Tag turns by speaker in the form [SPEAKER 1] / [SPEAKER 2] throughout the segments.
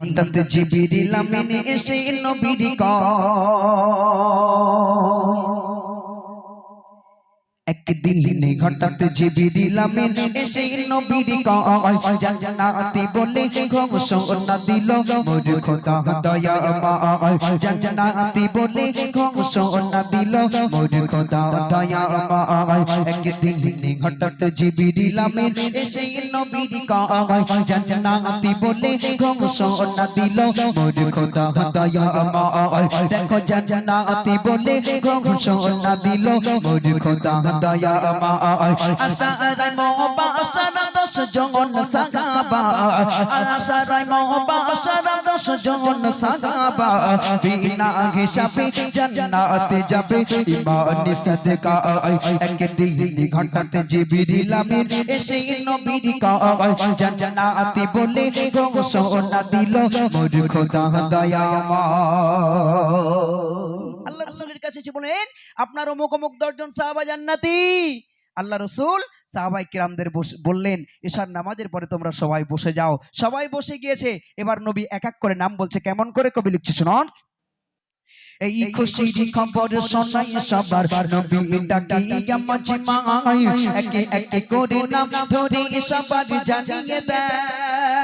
[SPEAKER 1] হঠাৎ জিবিরিল আমিন এসে নবীর একদিন হঠাৎ জিবিরিল আমিন এসে নবীর কয় জান্নাতি বলে ঘোষণা দিল। মোর খোদা দয়া মায় জান্নাতি বলে ঘোষণা দিল। মোর খোদা দয়া মায় একদিন হঠাৎ জিবিরিল আমিন এসে নবীর কয় জান্নাতি বলে ঘোষণা দিল। মোর খোদা দয়া মায় দেখো জান্নাতি বলে ঘোষণা দিল। মোর খোদা দয়া মায় আশারায় মোবাশারা দশ জন সাহাবা আশারায় মোবাশারা দশ জন সাহাবা বিনা হিসাবে জান্নাতে যাবে ইমানি সাদকা একদিন ঘন্টাতে জিবিরিল আমিন এসে নবীর বলে দিল মোর খোদা দয়া
[SPEAKER 2] রসুলের কাছে বলেন আপনার অমুক অমুক দশজন সাহাবা জান্নাতি? আল্লাহ রসুল সাহাবাই কিরামদের বললেন এশার নামাজের পরে তোমরা সবাই বসে যাও। সবাই বসে গিয়েছে। এবার নবী এক এক করে নাম বলছে কেমন করে কবি লিখছে শুনুন?
[SPEAKER 1] এই খুশির খবর শোনাই সবার। নবী ডাকিয়া মাঝে মাই একে একে করে নাম ধরে সবার জানিয়ে দেয়।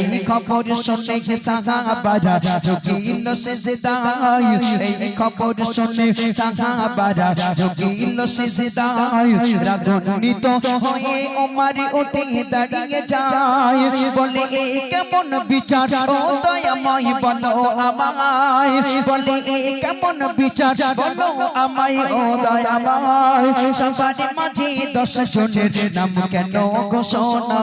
[SPEAKER 1] এই খবর শুনে সাহাবারা যোগিল সেজদায়। এই খবর শুনে সাহাবারা যোগিল সেজদায়। রাগান্বিত হয়ে ওমর উঠে দাঁড়িয়ে যায়। বলে এই কেমন বিচার? ও দয়াময় বলো আমায়। বলে এ কেমন বিচার? বলো আমায় ও দয়াময়। সবার মাঝে দশ জনের নাম কেন ঘোষণা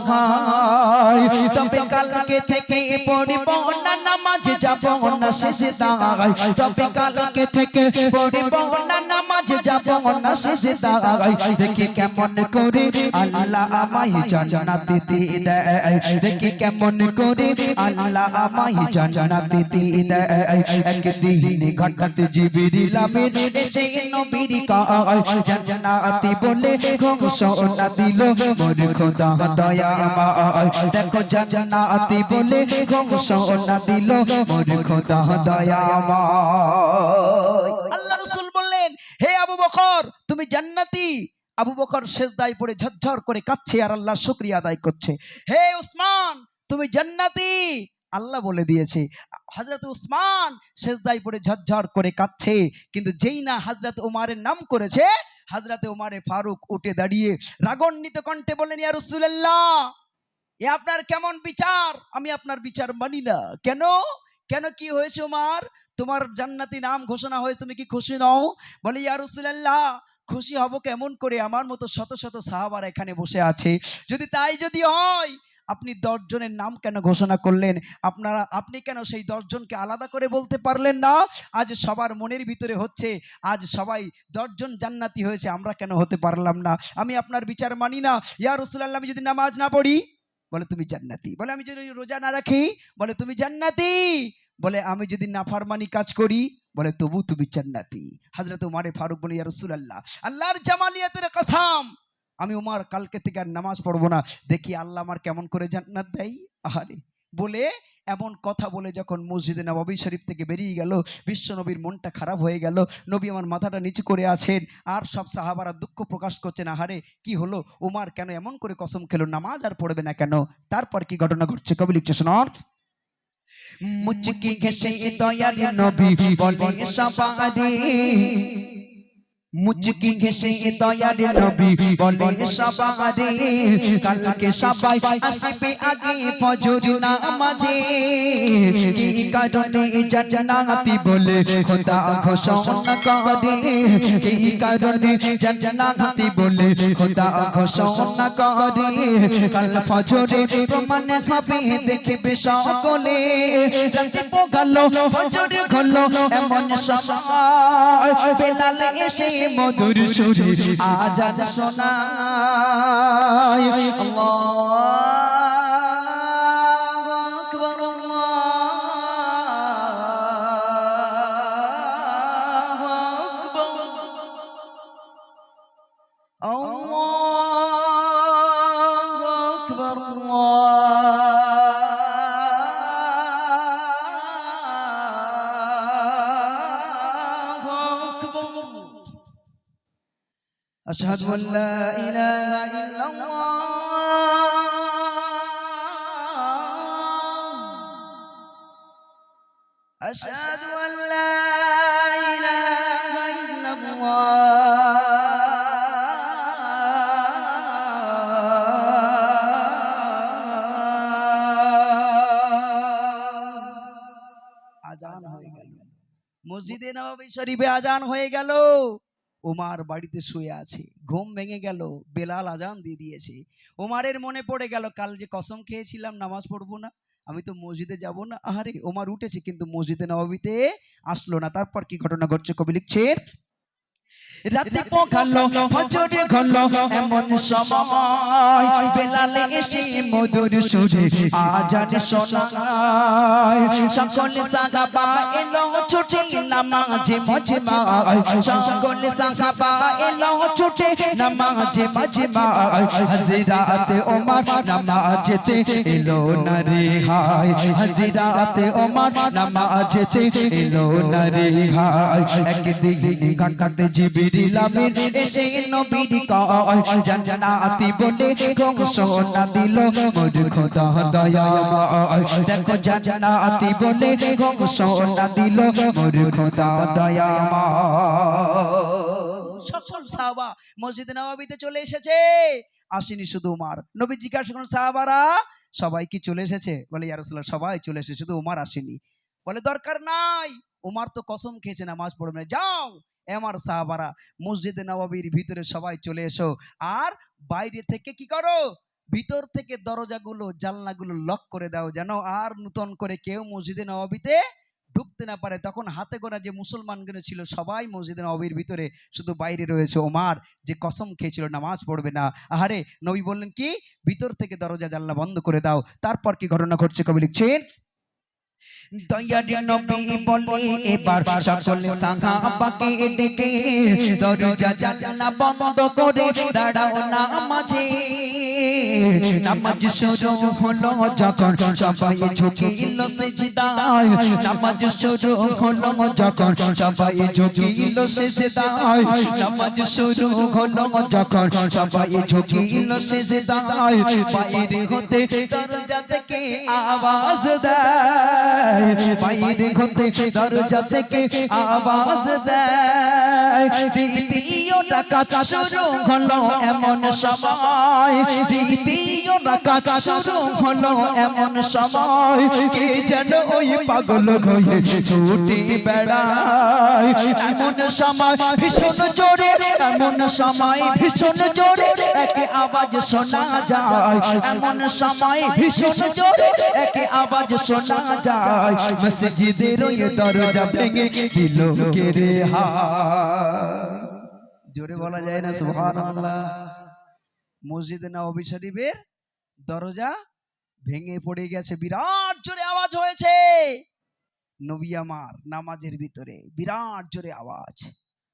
[SPEAKER 1] তবে কালকে থেকে পড়িব না নামাজ যাব না শেষে দাঁড়াই তবে কালকে থেকে পড়িব না নামাজ যাব না শেষে দাঁড়াই দেখি কেমন করে আল্লাহ আমায় জান্নাতে দিয়ে দেয় দেখি কেমন করে আল্লাহ আমায় জান্নাতে দিয়ে দেয় একদিন ঘটাতে জিবিরিল আমিন এসে নবীর কয় জান্নাতি বলে ঘোষণা দিল মোর খোদা দয়া মায় দেখো জান্নাতি বলে ঘোষণা দিল। মোর খোদা দয়া
[SPEAKER 2] আল্লাহ রসুল বললেন, হে আবু বকর, তুমি জান্নাতি? আবু বকর শেষদায় পড়ে ঝরঝর করে কাচ্ছে আর আল্লাহ শুক্রিয়া আদায় করছে। হে উসমান, তুমি জান্নাতি? আল্লাহ বলে দিয়েছে। হজরত উসমান শেষদায় পড়ে ঝরঝর করে কাচ্ছে কিন্তু যেই না হজরত উমারের নাম করেছে হজরত উমারে ফারুক উঠে দাঁড়িয়ে রাগন্বিত কণ্ঠে বললেন, ইয়া রসুল্লাহ এ আপনার কেমন বিচার? আমি আপনার বিচার মানি না। কেন? কেন কি হয়েছে উমার? তোমার জান্নাতি নাম ঘোষণা হয়েছে, তুমি কি খুশি নও? বলে, ইয়া রসুল্লাহ খুশি হব কেমন করে? আমার মতো শত শত সাহাবার এখানে বসে আছে। যদি তাই যদি হয়, আপনি দশজনের নাম কেন ঘোষণা করলেন? আপনারা, আপনি কেন সেই দশজনকে আলাদা করে বলতে পারলেন না? আজ সবার মনের ভিতরে হচ্ছে, আজ সবাই দশজন জান্নাতি হয়েছে, আমরা কেন হতে পারলাম না? আমি আপনার বিচার মানি না। ইয়া রসুল্লাহ আমি যদি নামাজ না পড়ি বলে, তুমি জান্নাতি। বলে, আমি যদি রোজা না রাখি? বলে, তুমি জান্নাতি। বলে, আমি যদি নাফারমানি কাজ করি? বলে, তবু তুমি জান্নাতি। হাজরত উমারে ফারুক বলে, ইয়া রাসূলুল্লাহ, আল্লাহর জামালিয়াতের কসম, আমি উমার কালকে থেকে আর নামাজ পড়ব না। দেখি আল্লাহ আমার কেমন করে জান্নাত দেয়? আহারে, বলে এমন কথা বলে যখন মসজিদে নবাবী শরীফ থেকে বেরিয়ে গেল বিশ্ব নবীর মনটা খারাপ হয়ে গেল। নবী আমার মাথাটা নিচু করে আছেন আর সব সাহাবারা দুঃখ প্রকাশ করছেন আহারে কি হলো? উমার কেন এমন করে কসম খেলো? নামাজ আর পড়বে না কেন? তারপর কি ঘটনা ঘটছে? কবি লিখছে শোনার
[SPEAKER 1] মুচকি ঘেসে নবী বলে সবারে মুচকি ঘেসে দয়ার নবী বলে সবারে কালকে সবাই আসবে আগে ফজর নামাজে কি কারণে জান্নাতি বলে খোদা ঘোষণা করে কি কারণে জান্নাতি বলে খোদা ঘোষণা করে কাল ফজরে প্রমাণ হবে দেখবে সকলে রাতে পোগালো ফজরে হলো এমন সময় বেলাল এসে মধুর সুরে আজান শোনায়। আল্লাহু
[SPEAKER 2] أشهد أن لا إله إلا الله أشهد أن لا إله إلا الله আজান হয়ে গেল মসজিদে নববী শরীফে আজান হয়ে গেল ওমার বাড়িতে শুয়ে আছে। ঘুম ভেঙে গেল, বেলাল আজান দিয়ে দিয়েছে। ওমারের মনে পড়ে গেল, কাল যে কসম খেয়েছিলাম, নামাজ পড়ব না, আমি তো মসজিদে যাব না। আহারে, ওমার উঠেছে, কিন্তু মসজিদে নবাবিতে আসলো না। তারপর কি ঘটনা ঘটছে কবি লিখছেন? রাতে পোখালো ফজরে ঘলো এমন সময় বেলালে এসে মধুর সুরে আজান শোনায়। সকল সাহাবা এলো ছুটে নামাজে মজমায়। সকল সাহাবা এলো ছুটে নামাজে মজমায়। হযরত ওমর নামাজেতে এলো না রে হায়। হযরত ওমর নামাজেতে এলো না রে হায়। একদিন কাকাতে জিবিরিল আমিন এসে নবীর কয় বলে ঘোষণা দিল মোর খোদা দেখো বলে ঘোষণা দিল মোর খোদা সকল সাহাবা মসজিদ নববীতে চলে এসেছে। আসেনি শুধু উমার। নবী জিজ্ঞাসা করুন সাহাবারা, সবাই কি চলে এসেছে? বলে, ইয়া রাসূলুল্লাহ, সবাই চলে এসেছে, শুধু উমার আসেনি। বলে, দরকার নাই। উমার তো কসম খেয়েছে নামাজ পড়বে না। যাও এ আমার সাহাবারা মসজিদে নবাবির ভিতরে সবাই চলে এসো। আর বাইরে থেকে কি করো? ভিতর থেকে দরজাগুলো, জানলাগুলো লক করে দাও যেন আর নতুন করে কেউ মসজিদে নবাবিতে ঢুকতে না পারে। তখন হাতে গোনা যে মুসলমানগুলো ছিল সবাই মসজিদে নবীর ভিতরে শুধু বাইরে রয়েছে। ওমার যে কসম খেয়েছিল, নামাজ পড়বে না। আহারে, নবী বললেন কি? ভিতর থেকে দরজা জানলা বন্ধ করে দাও। তারপর কি ঘটনা ঘটছে কবি লিখছেন? দয়ার নবী বলে এবার সকল সাহাবাকে ডেকে দরজা জানলা বন্ধ করে দাঁড়াও নামাজে। নামাজ শুরু হলো যখন সবাই ঝুঁকিল সেজদায়। নামাজ শুরু হলো যখন সবাই ঝুঁকিল সেজদায়। নামাজ শুরু হলো যখন সবাই ঝুঁকিল সেজদায়। বাইরে হতে দরজা থেকে আওয়াজ দেয়। বাইরে হতে দরজা থেকে আওয়াজ দেয়। দ্বিতীয় ডাকাত শুরু হলো এমন সময়। দ্বিতীয় ডাকাত শুরু হলো এমন সময়। কে যেন ওই পাগল হয়ে ছুটে বেড়ায়। এমন সময় ভীষণ জোরে এমন সময় ভীষণ জোরে একে আওয়াজ শোনা যায়। এমন সময় ভীষণ জোরে একে আওয়াজ শোনা যায়। মসজিদের ওই দরজা ভেঙে দিল রে জোরে বলা যায় না, সুবহানাল্লাহ। মসজিদে নববী শরীফের দরজা ভেঙে পড়ে গেছে। বিরাট জোরে আওয়াজ হয়েছে। নবী আমার নামাজের ভিতরে বিরাট জোরে আওয়াজ।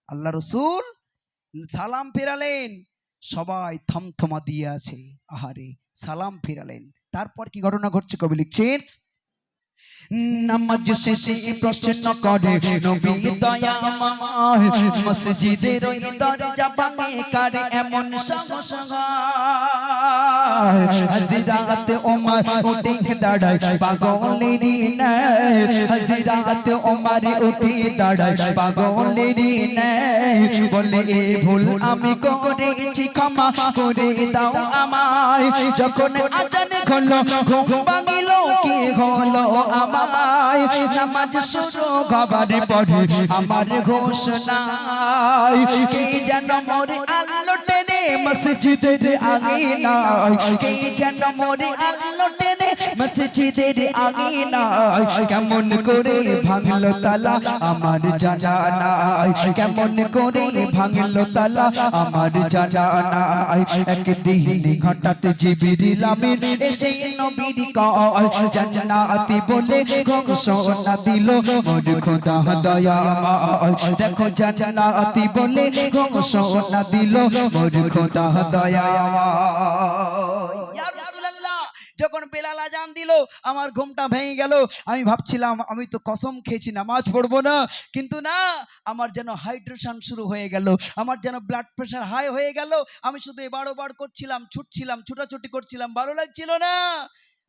[SPEAKER 2] আল্লাহ রসুল সালাম ফেরালেন। সবাই থমথমা দিয়ে আছে। আহারে, সালাম ফেরালেন। তারপর কি ঘটনা ঘটছে কবি লিখছেন? নামাজ শেষে প্রশ্ন করে, নবী দয়াময় মসজিদের ওই দরজা ভাঙে কারে এমন সাহস হয়? হযরত ওমর উঠে দাঁড়ায় পাগলেরই নাই হযরত ওমর উঠে দাঁড়ায় পাগলেরই নাই বলে, এ ভুল আমি করেছি, ক্ষমা করে দাও আমায়। যখন আজান হলো ঘুম ভাঙিল, কি হলো? আমায় নামাজ শুরু হবার পরে আমার ঘোষণা কে যেন মোর আলো টেনে মসজিদের আঙিনায়, কে যেন মোর আলো টেনে মসজিদের আঙিনায় কেমন করে ভাঙলো তালা? আমার জানা নাই কেমন করে ভাঙলো তালা? আমার জানা নাই। একদিন হঠাৎ জিবিরিল আমিন এসে নবীর কয়, জান্নাতি বলে ঘোষণা দিল মোর খোদা দয়াময়। দেখো জান্নাতি বলে ঘোষণা দিল মোর খোদা দয়াময়। যখন বেলাল আজান দিল, আমার ঘুমটা ভেঙে গেল। আমি ভাবছিলাম, আমি তো কসম খেয়েছি, নামাজ পড়ব না। কিন্তু না, আমার যেন হাইড্রেশন শুরু হয়ে গেল। আমার যেন ব্লাড প্রেশার হাই হয়ে গেল। আমি শুধু এবার বার করছিলাম, ছুটছিলাম, ছুটাছুটি করছিলাম, ভালো লাগছিল না।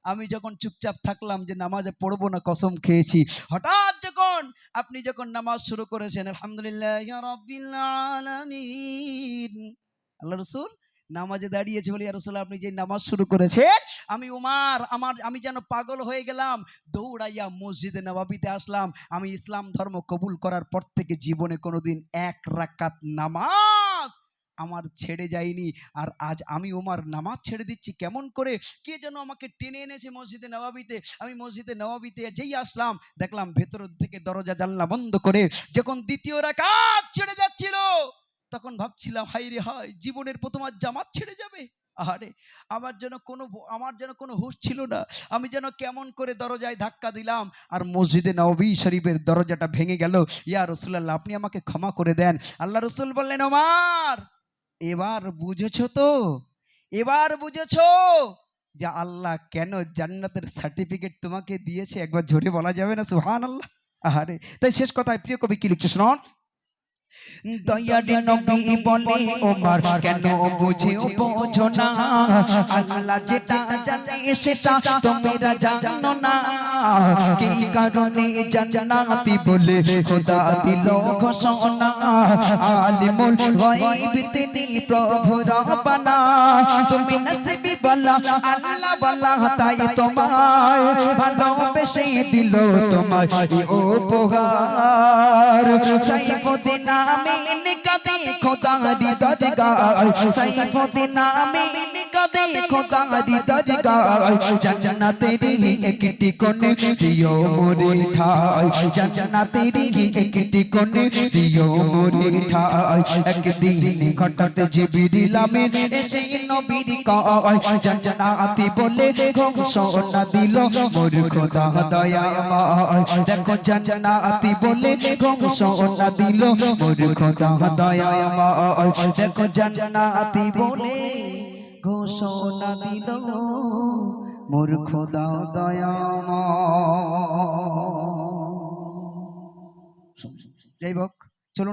[SPEAKER 2] আমি যখন চুপচাপ থাকলাম যে নামাজে পড়ব না, কসম খেয়েছি। হঠাৎ যখন আপনি যখন নামাজ শুরু করেছেন, আলহামদুলিল্লাহ আল্লাহ রসুল নামাজে দাঁড়িয়েছে বলে, ইয়া আপনি যে নামাজ শুরু করেছেন, আমি উমার, আমার, আমি যেন পাগল হয়ে গেলাম, দৌড়াইয়া মসজিদে নবাবিতে আসলাম, আমি ইসলাম ধর্ম কবুল করার পর থেকে জীবনে কোনোদিন এক রাকাত নামাজ আমার ছেড়ে যায়নি। আর আজ আমি ওমার নামাজ ছেড়ে দিচ্ছি, কেমন করে? কে যেন আমাকে টেনে এনেছে মসজিদে নবাবিতে। আমি মসজিদে নবাবিতে যেই আসলাম, দেখলাম ভেতর থেকে দরজা জানলা বন্ধ করে, যখন দ্বিতীয় রাকাত ছেড়ে যাচ্ছিল তখন ভাবছিলাম হাই রে হাই জীবনের প্রথম আর জামাত ছেড়ে যাবে? আরে আমার যেন কোনো আমার যেন কোনো হুঁশ ছিল না। আমি যেন কেমন করে দরজায় ধাক্কা দিলাম, আর মসজিদে নবী শরীফের দরজাটা ভেঙে গেল। ইয়া রসুল্লাহ আপনি আমাকে ক্ষমা করে দেন। আল্লাহ রসুল বললেন, ওমার, এবার বুঝেছ তো, এবার বুঝেছ যে আল্লাহ কেন জান্নাতের সার্টিফিকেট তোমাকে দিয়েছে? একবার জোরে বলা যাবে না সুহান আল্লাহ আহারে, তাই শেষ কথায় প্রিয় কবি কি লিখছে শুনুন?
[SPEAKER 1] দয়ারে নবী বলে ওমর কেন বুঝে বোঝো না? আল্লাহ যেটা জানে সেটা তোমরা জানো না। কি কারণে জান্নাতি বলে খোদা দিল ঘোষণা? আলিমুল গায়ব তিনি প্রভু রব্বানা তুমি নসিবি বলা আল্লাহ বলা তাই তোমায় ভালোবেসে দিল তোমায়। এই উপহার সাইফুদ্দিন আমিন কাদে খোদারি দরগাহ সাইফুদ্দিন আমিন কাদে খোদারি দরগাহ জান্নাতের একটি কোণে দিও মোরে ঠাই জান্নাতের একটি কোণে দিও মোরে ঠাই একদিন ঘটাত জিবিরিল আমিন এসে নবীর কয় জান্নাতি বলে ঘোষণা দিল মোর খোদা দয়াময় দেখো জান্নাতি বলে ঘোষণা দিল মোর খোদা দয়াময় দেখো জান্নাতি বলে ঘোষণা দিল মোর খোদা দয়াময়
[SPEAKER 2] যাই হোক